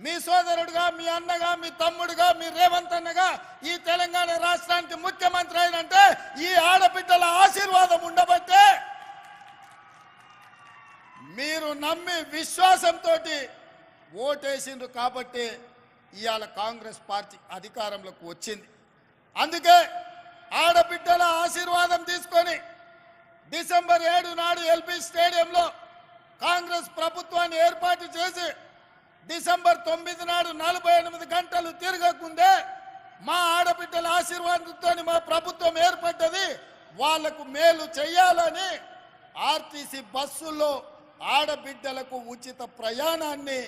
మీ సోదరుడుగా మీ అన్నగా మీ తమ్ముడుగా మీ రేవంత్ అన్నగా ఈ తెలంగాణ రాష్ట్రానికి ముఖ్యమంత్రి అయినంటే ఈ ఆడబిడ్డల ఆశీర్వాదం ఉండబట్టే మీరు నమ్మి విశ్వాసంతో ఓటేసిండ్రు కాబట్టి ఇవాళ కాంగ్రెస్ పార్టీ అధికారంలోకి వచ్చింది. అందుకే ఆడబిడ్డల ఆశీర్వాదం తీసుకొని డిసెంబర్ ఏడు నాడు ఎల్పి స్టేడియంలో కాంగ్రెస్ ప్రభుత్వాన్ని ఏర్పాటు చేసి డిసెంబర్ తొమ్మిది నాడు నలభై ఎనిమిది గంటలు తిరగకుందే మా ఆడబిడ్డల ఆశీర్వాదంతో మా ప్రభుత్వం ఏర్పడ్డది. వాళ్ళకు మేలు చేయాలని ఆర్టీసీ బస్సుల్లో ఆడబిడ్డలకు ఉచిత ప్రయాణాన్ని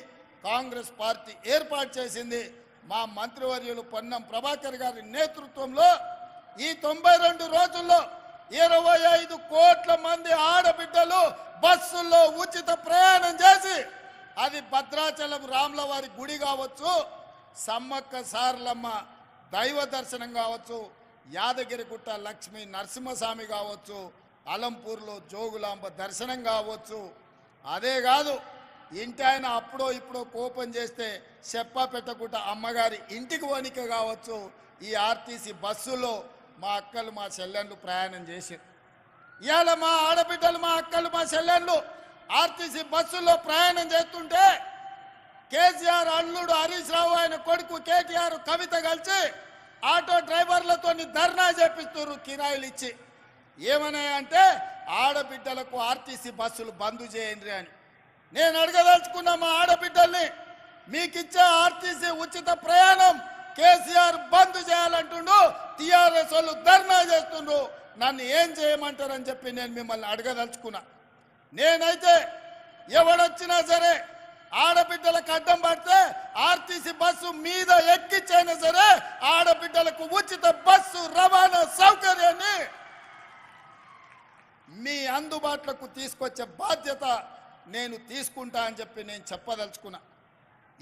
కాంగ్రెస్ పార్టీ ఏర్పాటు చేసింది. మా మంత్రివర్యులు పొన్నం ప్రభాకర్ గారి నేతృత్వంలో ఈ తొంభై రెండు రోజుల్లో ఇరవై ఐదు కోట్ల మంది ఆడబిడ్డలు బస్సుల్లో ఉచిత ప్రయాణం చేసి అది భద్రాచలం రాముల వారి గుడి కావచ్చు సమ్మక్క సార్లమ్మ దైవ దర్శనం కావచ్చు యాదగిరిగుట్ట లక్ష్మీ నరసింహస్వామి కావచ్చు అలంపూర్లో జోగులాంబ దర్శనం కావచ్చు. అదే కాదు ఇంటి ఆయన అప్పుడో ఇప్పుడో కోపం చేస్తే చెప్ప పెట్టకుండా అమ్మగారి ఇంటికి వణిక కావచ్చు. ఈ ఆర్టీసీ బస్సులో మా అక్కలు మా చెల్లెళ్ళు ప్రయాణం చేశారు. ఇవాళ మా ఆడబిడ్డలు మా అక్కలు మా చెల్లెళ్ళు ఆర్టీసీ బస్సుల్లో ప్రయాణం చేస్తుంటే కేసీఆర్ అల్లుడు హరీష్ రావు ఆయన కొడుకు కేటీఆర్ కవిత కలిసి ఆటో డ్రైవర్లతో ధర్నా చేపిస్తున్నారు కిరాయిలు ఇచ్చి. ఏమన్నాయంటే ఆడబిడ్డలకు ఆర్టీసీ బస్సులు బంద్ చేయండి అని. నేను అడగదలుచుకున్న మా ఆడబిడ్డల్ని మీకు ఇచ్చే ఆర్టీసీ ఉచిత ప్రయాణం కేసీఆర్ బంద్ చేయాలంటుండు టిఆర్ఎస్ వాళ్ళు ధర్నా చేస్తుండ్రు. నన్ను ఏం చేయమంటారని చెప్పి నేను మిమ్మల్ని అడగదలుచుకున్నా. నేనైతే ఎవడొచ్చినా సరే ఆడబిడ్డలకు అడ్డం పడితే ఆర్టీసీ బస్సు మీద ఎక్కించైనా సరే ఆడబిడ్డలకు ఉచిత బస్సు రవాణా సౌకర్యాన్ని మీ అందుబాటులోకి తీసుకొచ్చే బాధ్యత నేను తీసుకుంటా అని చెప్పి నేను చెప్పదలుచుకున్నా.